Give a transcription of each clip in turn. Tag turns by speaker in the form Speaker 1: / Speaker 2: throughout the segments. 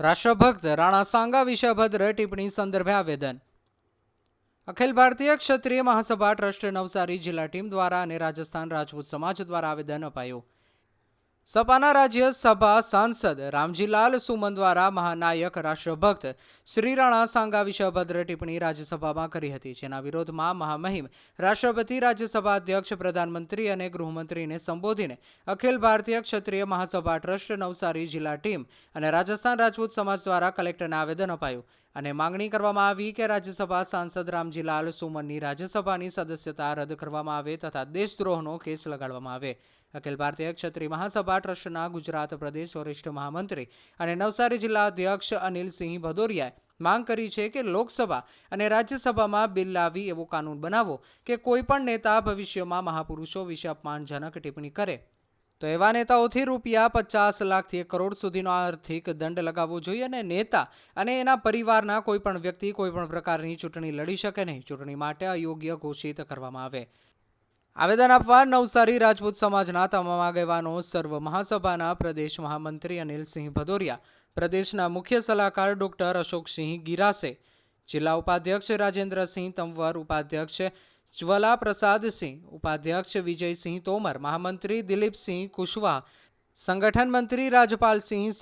Speaker 1: રાષ્ટ્રભક્ત રાણા સાંગા વિશે અભદ્ર ટિપ્પણી સંદર્ભે આવેદન. અખિલ ભારતીય ક્ષત્રિય મહાસભા ટ્રસ્ટ નવસારી જિલ્લા ટીમ દ્વારા અને રાજસ્થાન રાજપૂત સમાજ દ્વારા આવેદન અપાયું. સપાના રાજ્યસભા સાંસદ રામજીલાલ સુમન દ્વારા મહાનાયક રાષ્ટ્રભક્ત શ્રી રાણા સાંગા વિશે અભદ્ર ટિપ્પણી રાજ્યસભામાં કરી હતી. જેના વિરોધમાં મહામહિમ રાષ્ટ્રપતિ, રાજ્યસભા અધ્યક્ષ, પ્રધાનમંત્રી અને ગૃહમંત્રીને સંબોધીને અખિલ ભારતીય ક્ષત્રિય મહાસભા ટ્રસ્ટ નવસારી જિલ્લા ટીમ અને રાજસ્થાન રાજપૂત સમાજ દ્વારા કલેક્ટરને આવેદન અપાયું અને માંગણી કરવામાં આવી કે રાજ્યસભા સાંસદ રામજીલાલ સુમનની રાજ્યસભાની સદસ્યતા રદ કરવામાં આવે તથા દેશદ્રોહનો કેસ લગાડવામાં આવે. અખિલ ભારતીય ક્ષત્રિય મહાસભા ટ્રસ્ટના ગુજરાત પ્રદેશ વરિષ્ઠ મહામંત્રી અને નવસારી જિલ્લા અધ્યક્ષ અનિલસિંહ ભદોરિયાએ માંગ કરી છે કે લોકસભા અને રાજ્યસભામાં બિલ લાવી એવો કાનૂન બનાવો કે કોઈપણ નેતા ભવિષ્યમાં મહાપુરુષો વિશે અપમાનજનક ટિપ્પણી કરે. તો એવા નેતાઓથી રૂપિયા પચાસ લાખથી એક કરોડ સુધીનો આર્થિક દંડ લગાવવો જોઈએ અને નેતા અને એના પરિવારના કોઈપણ વ્યક્તિ કોઈ પણ પ્રકારની ચૂંટણી લડી શકે નહીં. ચૂંટણી માટે અયોગ્ય ઘોષિત કરવામાં આવે. આવેદન આપવા નવસારી રાજપૂત સમાજના તમામ આગેવાનો, સર્વ મહાસભાના પ્રદેશ મહામંત્રી અનિલસિંહ ભદોરિયા, પ્રદેશના મુખ્ય સલાહકાર ડોક્ટર અશોકસિંહ ગિરાસે, જિલ્લા ઉપાધ્યક્ષ રાજેન્દ્રસિંહ તંવર ઉપાધ્યક્ષ જ્વલા પ્રસાદસિંહ ઉપાધ્યક્ષ વિજયસિંહ તોમર, મહામંત્રી દિલીપસિંહ કુશવાહ, સંગઠન મંત્રી રાજપાલસિંહ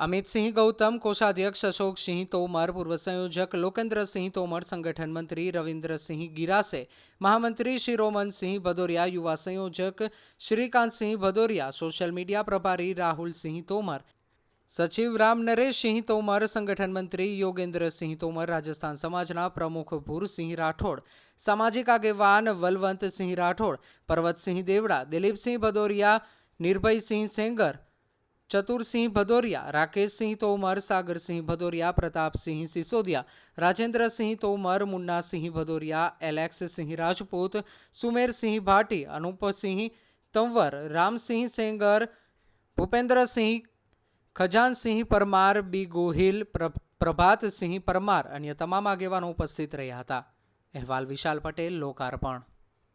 Speaker 1: સેગલ અમિતસિંહ ગૌતમ કોષાધ્યક્ષ અશોકસિંહ તોમર પૂર્વ સંયોજક લોકેન્દ્રસિંહ તોમર સંગઠન મંત્રી રવિન્દ્રસિંહ ગિરાસે મહામંત્રી શિરોમનસિંહ ભદોરિયા યુવા સંયોજક શ્રીકાંતસિંહ ભદોરિયા સોશિયલ મીડિયા પ્રભારી રાહુલસિંહ તોમર સચિવ રામ નરેશસિંહ તોમર સંગઠન મંત્રી યોગેન્દ્રસિંહ તોમર રાજસ્થાન સમાજના પ્રમુખ ભૂરસિંહ રાઠોડ સામાજિક આગેવાન વલવંતસિંહ રાઠોડ પર્વતસિંહ દેવડા દિલીપસિંહ ભદોરિયા નિર્ભયસિંહ સેંગર ચતુરસિંહ ભદોરિયા, રાકેશસિંહ તોમર, સાગરસિંહ ભદોરિયા, પ્રતાપસિંહ સિસોદિયા, રાજેન્દ્રસિંહ તોમર, મુન્નાસિંહ ભદોરિયા, એલેક્સસિંહ રાજપૂત, સુમેરસિંહ ભાટી, અનુપસિંહ તંવર, રામસિંહ સેંગર, ભૂપેન્દ્રસિંહ ખજાનસિંહ પરમાર, બી ગોહિલ, પ્ર- પ્રભાતસિંહ પરમાર અન્ય તમામ આગેવાનો ઉપસ્થિત રહ્યા હતા. અહેવાલ વિશાલ પટેલ, લોકાર્પણ.